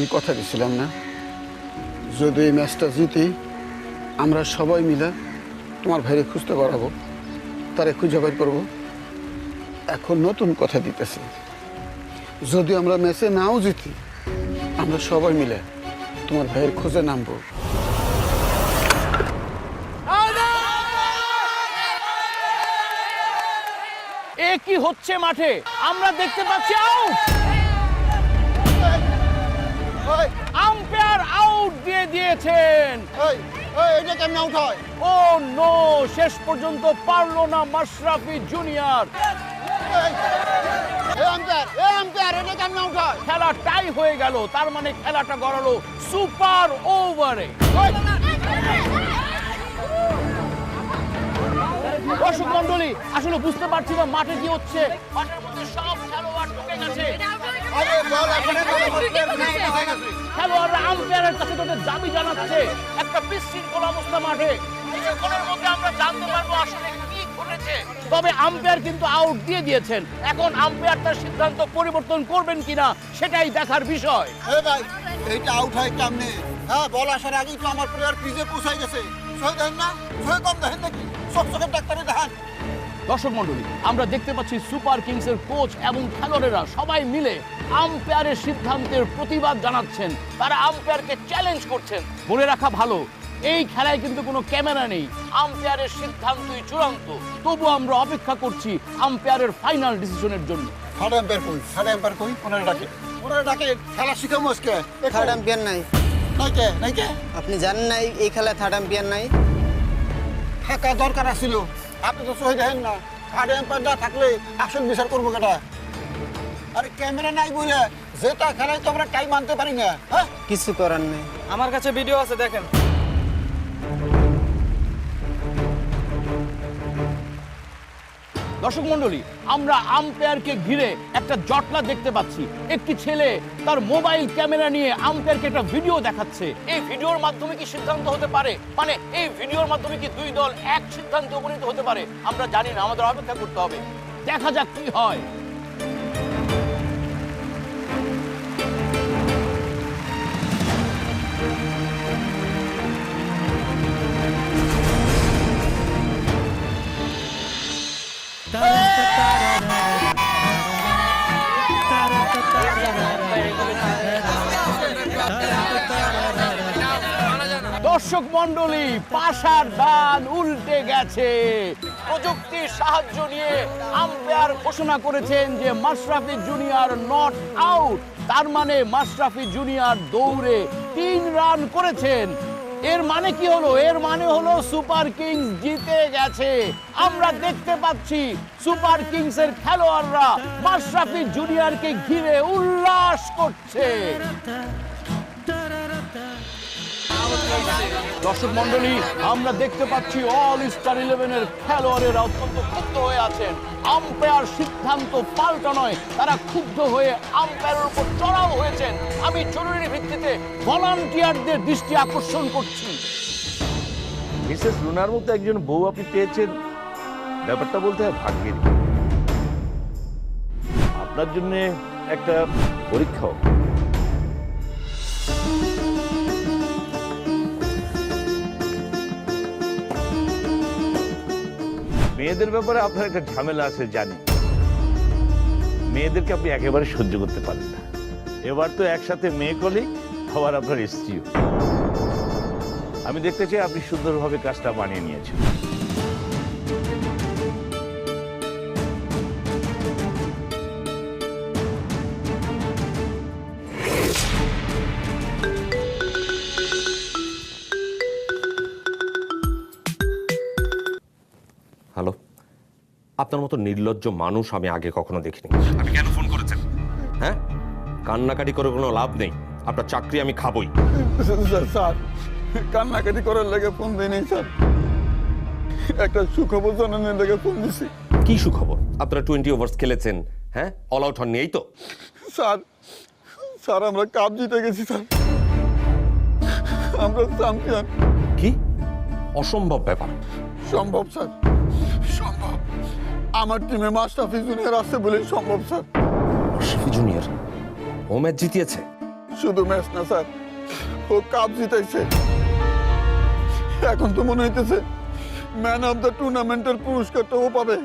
আমি কথা দিছিলাম না। যদি এই ম্যাচটা জিতি, আমরা সবাই মিলে তোমার ভাইরে খুঁজতে পারব, তারে খুঁজে বের করব। এখন নতুন কথা দিতেছি। যদি আমরা ম্যাচে নাও জিতি, আমরা সবাই মিলে তোমার ভাইয়ের খোঁজে নামবো। এ কি হচ্ছে মাঠে? আমরা দেখতে পাচ্ছি আউট আম্পায়ার আউট দিয়ে দিয়েছেন। এটা কেমন আউট হয়? ও নো শেষ পর্যন্ত পারল না মাশরাফি জুনিয়র। খেলা টাই হয়ে গেল তার মানে খেলাটা গড়ালো সুপার ওভারে দর্শক মন্ডলী আসলে বুঝতে পারছি না মাঠে কি হচ্ছে। মাঠের মধ্যে সব খেলোয়াড় ঢুকে গেছে। খেলোয়াড়রা আম্পায়ারের কাছে তাদের দাবি জানাচ্ছে। একটা বিশৃঙ্খল অবস্থা মাঠে। কিছুক্ষণের মধ্যে আমরা জানতে পারব আসলে কি ঘটেছে। তবে আম্পায়ার কিন্তু আউট দিয়ে দিয়েছেন। এখন আম্পায়ার তার সিদ্ধান্ত পরিবর্তন করবেন কিনা সেটাই দেখার বিষয়। ভাই এইটা আউট হয় কেমনে? হ্যাঁ বল আসার আগেই তো আমার প্লেয়ার ক্রিজে পৌঁছাই গেছে। সই দেখেন না সই কম দেখেন নাকি? সব চোখের ডাক্তারে দেখান। দর্শক মন্ডলী আমরা দেখতে পাচ্ছি সুপার কিংসের কোচ এবং খেলোয়াড়েরা সবাই মিলে আম্পায়ারের সিদ্ধান্তের প্রতিবাদ জানাচ্ছেন। তারা আম্পায়ারকে চ্যালেঞ্জ করছেন। বলে রাখা ভালো এই খেলায় কিন্তু কোনো ক্যামেরা নেই। আম্পায়ারের সিদ্ধান্তই চূড়ান্ত। তবু আমরা অপেক্ষা করছি আম্পায়ারের ফাইনাল ডিসিশনের জন্য। থার্ড এম্পায়ার কই? থার্ড এম্পায়ার কই? ওনারা ডাকে। ওনারা ডাকে খেলা শিখামো আজকে থার্ড আম্পিয়ার নাই নাই। কে নাই কে আপনি জানেন নাই এই খেলায় থার্ড আম্পিয়ার নাই? থাকা দরকার আছিল। আপনি তো সহি দেখেন না। থার্ড এম্পায়ার না থাকলে আসল বিচার করব কেটা আরে ক্যামেরা নাই বলে যেটা খেলায় তো আমরা টাইম আনতে পারি না হ্যাঁ? কিছু করার নেই। আমার কাছে ভিডিও আছে দেখেন। দর্শক মন্ডলী আমরা আম্পায়ারকে ঘিরে একটা জটলা দেখতে পাচ্ছি। একটি ছেলে তার মোবাইল ক্যামেরা নিয়ে আম্পায়ারকে একটা ভিডিও দেখাচ্ছে। এই ভিডিওর মাধ্যমে কি সিদ্ধান্ত হতে পারে? মানে এই ভিডিওর মাধ্যমে কি দুই দল এক সিদ্ধান্তে উপনীত হতে পারে? আমরা জানি না, আমাদের অপেক্ষা করতে হবে। দেখা যাক কি হয়। দর্শক মন্ডলী পাশার দান উল্টে গেছে। প্রযুক্তির সাহায্য নিয়ে আম্পায়ার ঘোষণা করেছেন যে মাশরাফি জুনিয়র নট আউট তার মানে মাশরাফি জুনিয়র দৌড়ে তিন রান করেছেন। এর মানে কি হলো? এর মানে হলো সুপার কিংস জিতে গেছে। আমরা দেখতে পাচ্ছি সুপার কিংসের খেলোয়াড়রা মাশরাফি জুনিয়রকে ঘিরে উল্লাস করছে। দর্শক মন্ডলী আমরা দেখতে পাচ্ছি অল স্টার ইলেভেনের খেলোয়াড়েরা অত্যন্ত ক্ষুব্ধ হয়ে আছেন। আম্পায়ার সিদ্ধান্ত পাল্টা নয়, তারা ক্ষুব্ধ হয়ে আম্পায়ারের উপর চড়াও হয়েছেন। আমি জরুরি ভিত্তিতে ভলান্টিয়ারদের দৃষ্টি আকর্ষণ করছি। মিসেস লুনার মতো একজন বউ আপনি পেয়েছেন। ব্যাপারটা বলতে হয় ভাগ্যের। আপনার জন্য একটা পরীক্ষাও মেয়েদের ব্যাপারে আপনার একটা ঝামেলা আছে, জানি। মেয়েদেরকে আপনি একেবারে সহ্য করতে পারেন না। এবার তো একসাথে মেয়ে কলি, আবার আপনার স্ত্রীও। আমি দেখতে চাই আপনি সুন্দরভাবে কাজটা বানিয়ে নিয়েছেন। মতো নির্লজ্জ মানুষ আমি আগে কখনো দেখিনি। আপনি কেন ফোন করেছেন? হ্যাঁ? কান্নাকাটি করে কোনো লাভ নেই। আপনার চাকরি আমি খাবই। স্যার, স্যার কান্নাকাটি করার লেগে ফোন দিই নাই স্যার। একটা সুখবর জানানোর লেগে ফোন দিছি। কি সুখবর? আপনারা টোয়েন্টি ওভার্স খেলেছেন হ্যাঁ? অল আউট হননি এই তো? স্যার স্যার আমরা কাপ জিতে গেছি স্যার। আমরা চ্যাম্পিয়ন কি? অসম্ভব ব্যাপার। সম্ভব স্যার। আমার টিমে মাস্টাফি জুনিয়র আছে বলেই সম্ভব স্যার শফি জুনিয়র ও ম্যাচ জিতিয়েছে? শুধু ম্যাচ না স্যার ও কাপ জিতাইছে। এখন তো মনে হইতেছে ম্যান অফ দ্য টুর্নামেন্টের পুরস্কারটা ও পাবে।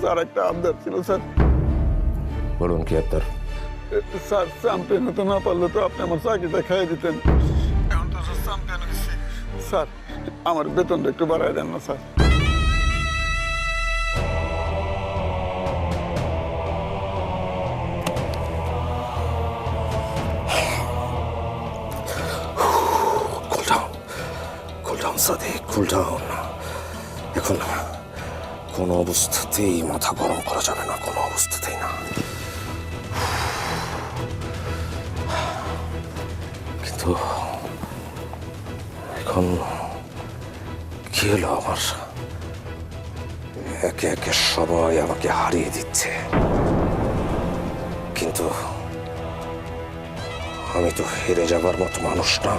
স্যার একটা আবদার ছিল স্যার বলুন কি আপনার স্যার চ্যাম্পিয়ন হতে না পারলে তো আপনি আমার চাকরিটা খাইয়ে দিতেন। স্যার, আমার বেতনটা একটু বাড়াই দেন না, sir. Cool down cool down সাদে কুল ডাউন এখন কোনো অবস্থাতেই মাথা গরম করা যাবে না, কোনো অবস্থাতেই না। কিন্তু এখন কি হলো আমার একে একে সবাই আমাকে হারিয়ে দিচ্ছে। কিন্তু আমি তো হেরে যাবার মতো মানুষ না।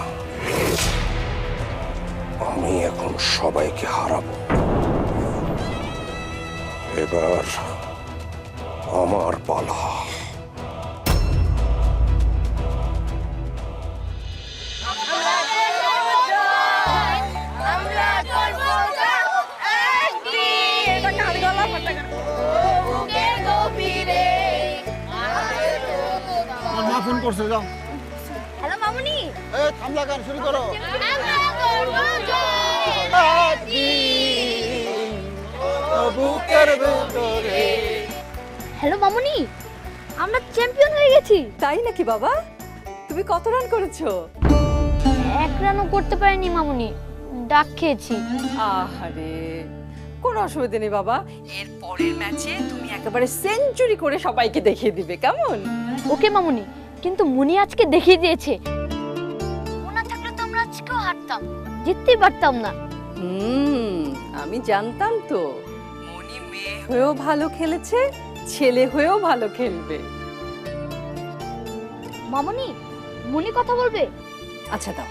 আমি এখন সবাইকে হারাবো। এবার আমার পালা। মা ফোন করছে যাও। হ্যালো মামুনি। এ থামলা গান শুরু করো। হ্যালো মামুনি আমরা চ্যাম্পিয়ন হয়ে গেছি। তাই নাকি বাবা? তুমি কত রান করেছ? এক রানও করতে পারিনি মামুনি ডাক খেয়েছি। আহারে। কোনো অসুবিধা নেই বাবা। এর পরের ম্যাচে তুমি একেবারে সেঞ্চুরি করে সবাইকে দেখিয়ে দিবে কেমন? ওকে মামুনি কিন্তু মুনি আজকে দেখিয়ে দিয়েছে। ওনা থাকলে তো আমরা আজকেও হারতাম। জিততেই পারতাম না। হুম আমি জানতাম তো। মনি মেয়ে হয়েও ভালো খেলেছে ছেলে হয়েও ভালো খেলবে। মামুনি মুনি কথা বলবে? আচ্ছা দাও।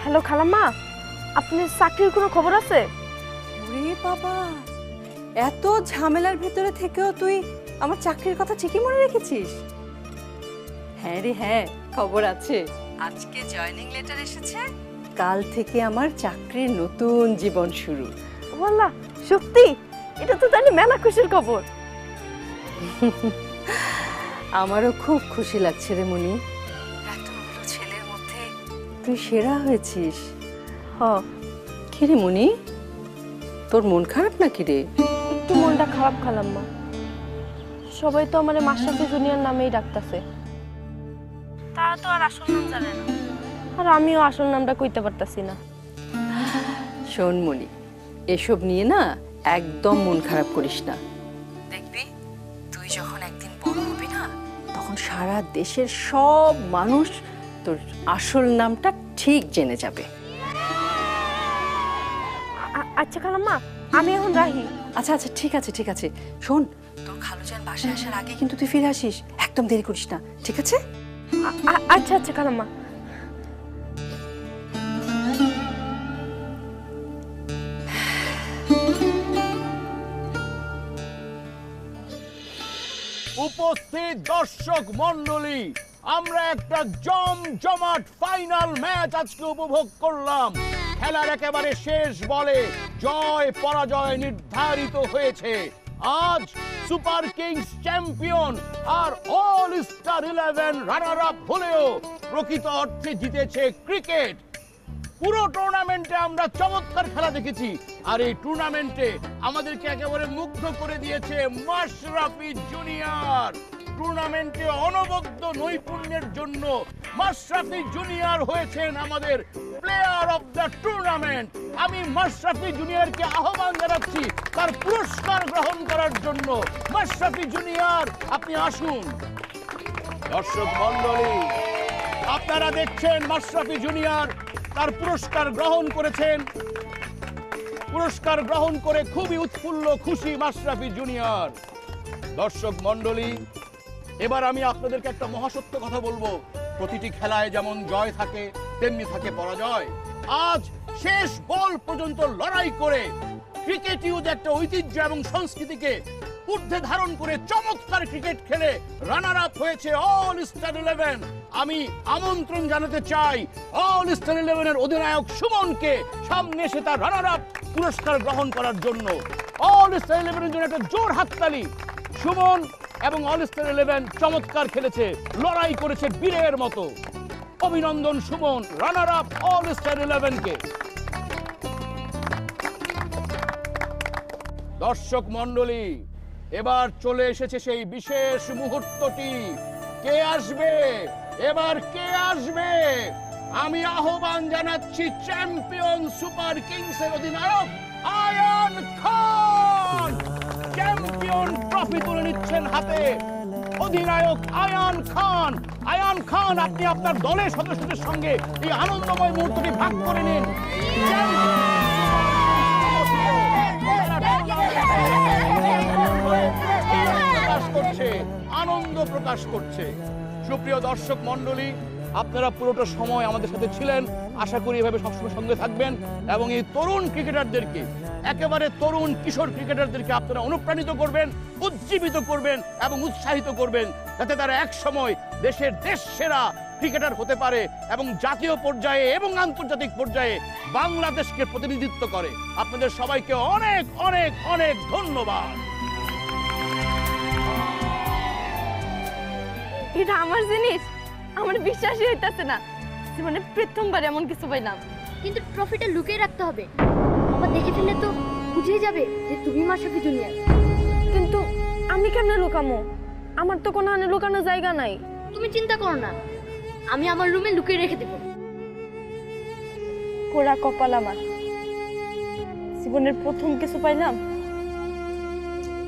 হ্যালো খালাম্মা। আপনার চাকরির কোনো খবর আছে? ওরে বাবা এত ঝামেলার ভিতরে থেকেও তুই আমার চাকরির কথা ঠিকই মনে রেখেছিস? হ্যাঁ রে হ্যাঁ খবর আছে। আজকে জয়েনিং লেটার এসেছে কাল থেকে আমার চাকরির নতুন জীবন শুরু। বললা সত্যি? এটা তো জানি মেলা খুশির খবর। আমারও খুব খুশি লাগছে রে মনি। ছেলের মধ্যে তুই সেরা হয়েছিস। হ। কি মনি? তোর মন খারাপ না রে? একটু মনটা খারাপ খালাম মা সবাই তো আমার মাশরাফি জুনিয়র নামেই ডাকতেছে। তারা তো আর আসল নাম জানে না। আর আমিও আসল নামটা কইতে পারতাছি না। শোন মনি এসব নিয়ে না একদম মন খারাপ করিস না। দেখবি তুই যখন একদিন বড় হবি না তখন সারা দেশের সব মানুষ তোর আসল নামটা ঠিক জেনে যাবে। আচ্ছা খালাম্মা আমি এখন রাহি। আচ্ছা আচ্ছা ঠিক আছে ঠিক আছে। শোন তোর খালুজান বাসায় আসার আগে কিন্তু তুই ফিরে আসিস। একদম দেরি করিস না ঠিক আছে? আচ্ছা আচ্ছা খালাম্মা। উপস্থিত দর্শক মণ্ডলী আমরা একটা জমজমাট ফাইনাল ম্যাচ আজকে উপভোগ করলাম। খেলার একেবারে শেষ বলে জয়, পরাজয় নির্ধারিত হয়েছে। আজ সুপার কিংস চ্যাম্পিয়ন আর All Star Eleven runner up হলেও প্রকৃত অর্থে জিতেছে ক্রিকেট। পুরো টুর্নামেন্টে আমরা চমৎকার খেলা দেখেছি আর এই টুর্নামেন্টে আমাদেরকে একেবারে মুগ্ধ করে দিয়েছে মাশরাফি জুনিয়র। টুর্নামেন্টে অনবদ্য নৈপুণ্যের জন্য মাশরাফি জুনিয়র হয়েছেন আমাদের প্লেয়ার অফ দ্য টুর্নামেন্ট আমি মাশরাফি জুনিয়রকে আহ্বান জানাচ্ছি তার পুরস্কার গ্রহণ করার জন্য। মাশরাফি জুনিয়র, আপনি আসুন। দর্শক মন্ডলী আপনারা দেখছেন মাশরাফি জুনিয়র, তার পুরস্কার গ্রহণ করেছেন। পুরস্কার গ্রহণ করে খুবই উৎফুল্ল, খুশি মাশরাফি জুনিয়র। দর্শক মণ্ডলী এবার আমি আপনাদেরকে একটা মহাসত্য কথা বলব। প্রতিটি খেলায় যেমন জয় থাকে, তেমনি থাকে পরাজয়। আজ শেষ বল পর্যন্ত লড়াই করে ক্রিকেটীয় যে একটা ঐতিহ্য এবং সংস্কৃতিকে ঊর্ধ্বে ধারণ করে চমৎকার ক্রিকেট খেলে রানার আপ হয়েছে অল স্টার ইলেভেন আমি আমন্ত্রণ জানাতে চাই অল স্টার ইলেভেনের অধিনায়ক সুমনকে সামনে এসে তার রানার আপ পুরস্কার গ্রহণ করার জন্য। অল স্টার ইলেভেনের জন্য একটা জোর হাততালি সুমন এবং অল স্টার ইলেভেন চমৎকার খেলেছে লড়াই করেছে বীরের মতো। অভিনন্দন Suman runner up All Star ইলেভেনকে দর্শক মন্ডলী এবার চলে এসেছে সেই বিশেষ মুহূর্তটি। কে আসবে? এবার কে আসবে? আমি আহ্বান জানাচ্ছি চ্যাম্পিয়ন সুপার কিংস এর অধিনায়ক আয়ান খান। চ্যাম্পিয়ন ট্রফি তুলে নিচ্ছেন হাতে। অধিনায়ক আয়ান খান। আয়ান খান, আপনি আপনার দলের সদস্যদের সঙ্গে এই আনন্দময় মুহূর্তটি ভাগ করে নিন। আনন্দ প্রকাশ করছে সুপ্রিয় দর্শক মন্ডলী আপনারা পুরোটা সময় আমাদের সাথে ছিলেন। আশা করি এভাবে সবসময় সঙ্গে থাকবেন এবং এই তরুণ ক্রিকেটারদেরকে, একেবারে তরুণ কিশোর ক্রিকেটারদেরকে আপনারা অনুপ্রাণিত করবেন, উজ্জীবিত করবেন এবং উৎসাহিত করবেন যাতে তারা এক সময় দেশের দেশ সেরা ক্রিকেটার হতে পারে এবং জাতীয় পর্যায়ে এবং আন্তর্জাতিক পর্যায়ে বাংলাদেশকে প্রতিনিধিত্ব করে। আপনাদের সবাইকে অনেক অনেক অনেক ধন্যবাদ। এটা আমার জিনিস, আমার বিশ্বাসই হইতাছে না। জীবনে প্রথমবার এমন কিছু পাইলাম। কিন্তু ট্রফিটা লুকিয়ে রাখতে হবে। আমার দেখে ফেললে তো বুঝে যাবে যে তুমি মাশরাফি জুনিয়র কিন্তু আমি কেমনে লুকামো? আমার তো কোনো হানে লুকানো জায়গা নাই। তুমি চিন্তা করো না। আমি আমার রুমে লুকিয়ে রেখে দেবো। পোড়া কপাল আমার। জীবনের প্রথম কিছু পাইলাম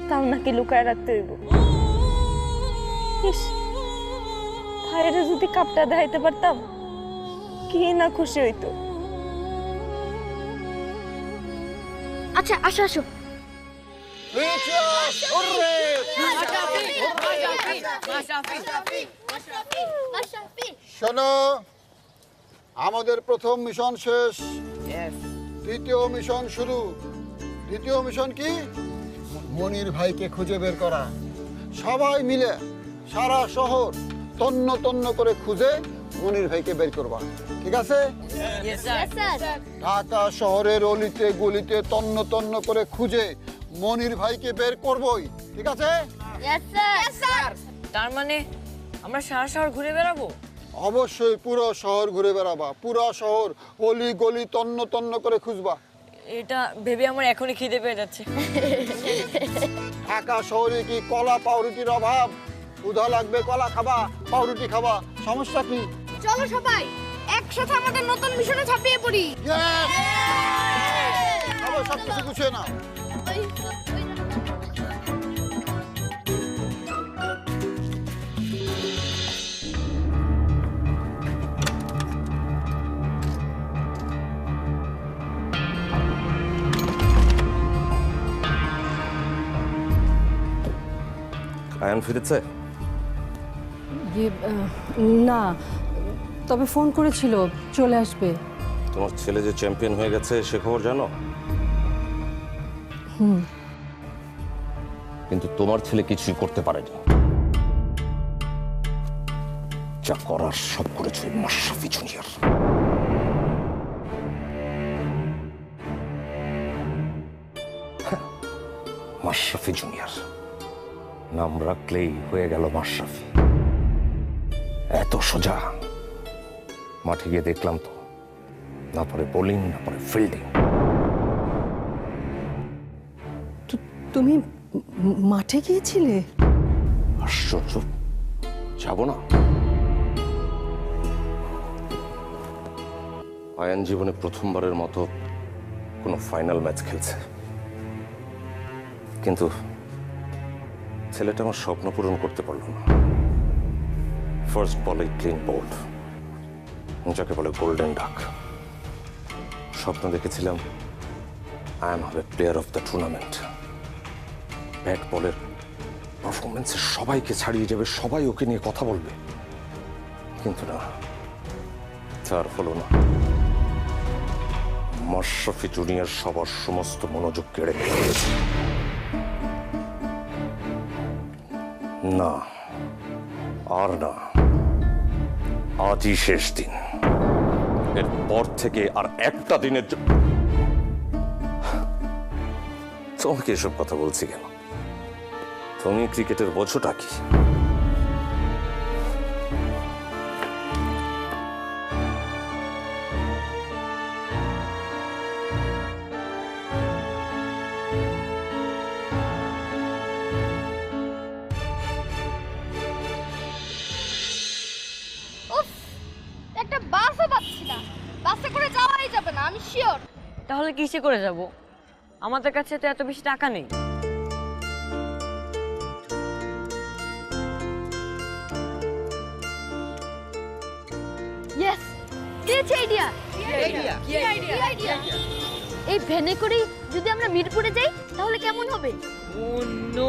তাও নাকি লুকায় রাখতে হইব। ভাইয়েরা যদি কাপটা দেখাইতে পারতাম কি না খুশি হইতো। আচ্ছা আসো আসো। শোনো আমাদের প্রথম মিশন শেষ। দ্বিতীয় মিশন শুরু। দ্বিতীয় মিশন কি? মনির ভাইকে খুঁজে বের করা। সবাই মিলে সারা শহর তন্ন তন্ন করে খুঁজে মনির ভাইকে বের করবা। ঠিক আছে? ঢাকা শহরের অলিতে গলিতে তন্ন তন্ন করে খুঁজে মনির ভাইকে বের করবই। ঠিক আছে? তার মানে আমরা সারা শহর ঘুরে বেড়াবো? অবশ্যই পুরো শহর ঘুরে বেড়াবা। পুরো শহর অলি গলি তন্ন তন্ন করে খুঁজবা। এটা ভেবে আমার এখনই খিদে পেয়ে যাচ্ছে। ঢাকা শহরে কি কলা পাউরুটির অভাব? উধা লাগবে কলা খাবা পাউরুটি খাবা। সমস্যা কি? চলো সবাই একসাথে আমাদের নতুন মিশনে ছাপিয়ে পড়ি। সবাই সব কিছু গুছিয়ে না আয়ান ফিরেছে? না তবে ফোন করেছিল চলে আসবে। তোমার ছেলে যে চ্যাম্পিয়ন হয়ে গেছে সে খবর জানো? হুম। কিন্তু তোমার ছেলে কিছুই করতে পারেনি। যা করার সব করেছে মাশরাফি জুনিয়র। হ্যাঁ, মাশরাফি জুনিয়র। নাম রাখলেই হয়ে গেল মাশরাফি। এত সোজা। মাঠে গিয়ে দেখলাম তো। না পারে বোলিং না পরে ফিল্ডিং তুমি মাঠে গিয়েছিলে? আশ্চর্য। যাব না। আয়ান জীবনে প্রথমবারের মতো কোনো ফাইনাল ম্যাচ খেলছে। কিন্তু ছেলেটা আমার স্বপ্ন পূরণ করতে পারল না। ফার্স্ট বলে ক্লিন বোল্ড যাকে বলে গোল্ডেন ডাক স্বপ্ন দেখেছিলাম আয়ান হবে player of the tournament bat বলের পারফরমেন্সে সবাইকে ছাড়িয়ে যাবে, সবাই ওকে নিয়ে কথা বলবে। কিন্তু না তার হলো না। মাশরাফি জুনিয়র সবার সমস্ত মনোযোগ কেড়ে নিয়েছে। না, আর না। আজই শেষ দিন। এরপর থেকে আর একটা দিনের তোমাকে এসব কথা বলছি কেন? তুমি ক্রিকেটের বোঝোটা কি? করে যাব? আমাদের কাছে তো এত বেশি টাকা নেই। ইয়েস দিয়েছি আইডিয়া এই ভ্যানে করে যদি আমরা মিরপুরে যাই তাহলে কেমন হবে? ও নো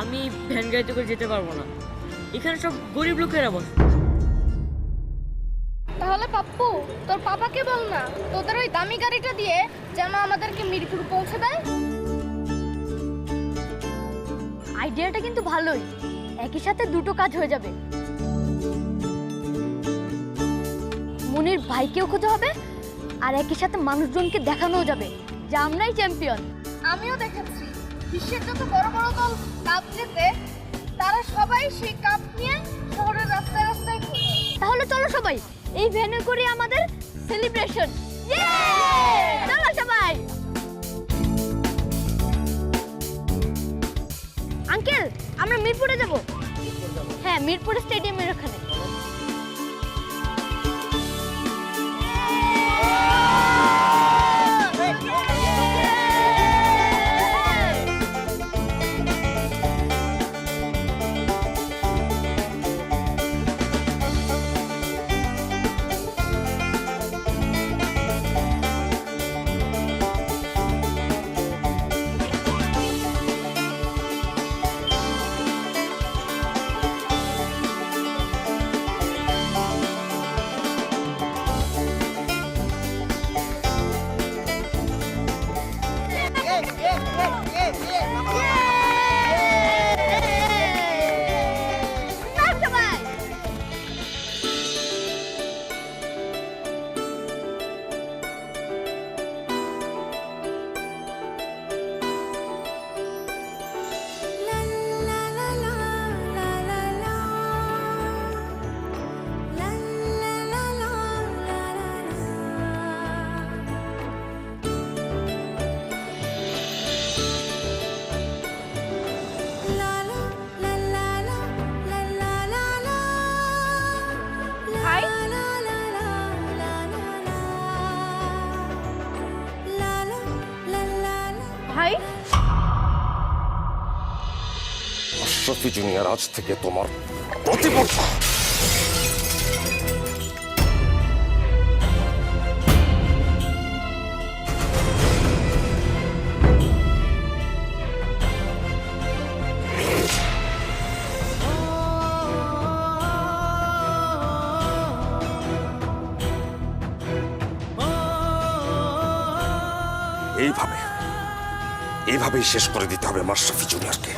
আমি ভ্যান গাড়িতে করে যেতে পারব না। এখানে সব গরিব লোকেরা বসে। তাহলে পাপ্পু তোর পাপাকে বল না। তোদের ওই দামি গাড়িটা দিয়ে যেন আমাদেরকে মিরপুর পৌঁছে দেয়? আইডিয়াটা কিন্তু ভালোই। একই সাথে দুটো কাজ হয়ে যাবে। মনির ভাইকেও খুঁজে হবে আর একই সাথে মানুষজনকে দেখানোও যাবে যে আমরাই চ্যাম্পিয়ন আমিও দেখেছি। বিশ্বের যত বড় বড় দল কাপ জেতে তারা সবাই সেই কাপ নিয়ে শহরের রাস্তায় রাস্তায় তাহলে চলো সবাই এই ভ্যানে করে আমাদের সেলিব্রেশন চলো সবাই। আঙ্কেল আমরা মিরপুরে যাব। হ্যাঁ মিরপুর স্টেডিয়ামের ওখানে। জুনিয়র আজ থেকে তোমার প্রতিপক্ষ এইভাবে এইভাবেই শেষ করে দিতে হবে মাশরাফি জুনিয়রকে